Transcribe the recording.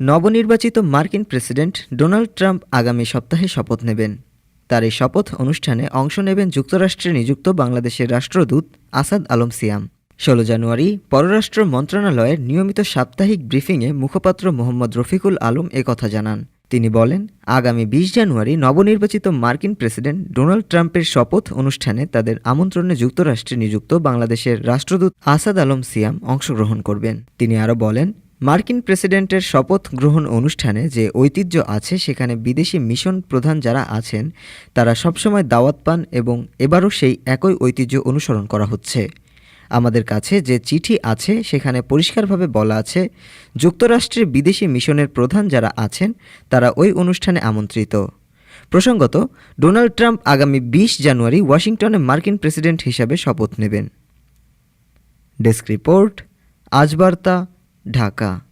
নবনির্বাচিত মার্কিন president Donald Trump আগামী সপ্তাহে শপথ নেবেন। তার এই শপথ অনুষ্ঠানে অংশ নেবেন যুক্তরাষ্ট্রে নিযুক্ত বাংলাদেশের রাষ্ট্রদূত আসাদ আলম সিয়াম। ষোলো জানুয়ারি পররাষ্ট্র মন্ত্রণালয়ের নিয়মিত সাপ্তাহিক ব্রিফিংয়ে মুখপাত্র মোহাম্মদ রফিকুল আলম কথা জানান। তিনি বলেন, আগামী বিশ জানুয়ারি নবনির্বাচিত মার্কিন প্রেসিডেন্ট ডোনাল্ড ট্রাম্পের শপথ অনুষ্ঠানে তাদের আমন্ত্রণে যুক্তরাষ্ট্রে নিযুক্ত বাংলাদেশের রাষ্ট্রদূত আসাদ আলম সিয়াম অংশগ্রহণ করবেন। তিনি আরও বলেন মার্কিন প্রেসিডেন্টের শপথ গ্রহণ অনুষ্ঠানে যে ঐতিহ্য আছে, সেখানে বিদেশি মিশন প্রধান যারা আছেন, তারা সবসময় দাওয়াত পান এবং এবারও সেই একই ঐতিহ্য অনুসরণ করা হচ্ছে। আমাদের কাছে যে চিঠি আছে, সেখানে পরিষ্কারভাবে বলা আছে, যুক্তরাষ্ট্রের বিদেশি মিশনের প্রধান যারা আছেন, তারা ওই অনুষ্ঠানে আমন্ত্রিত। প্রসঙ্গত, ডোনাল্ড ট্রাম্প আগামী বিশ জানুয়ারি ওয়াশিংটনে মার্কিন প্রেসিডেন্ট হিসাবে শপথ নেবেন। ডেস্ক রিপোর্ট, আজ বার্তা। ঢাকা।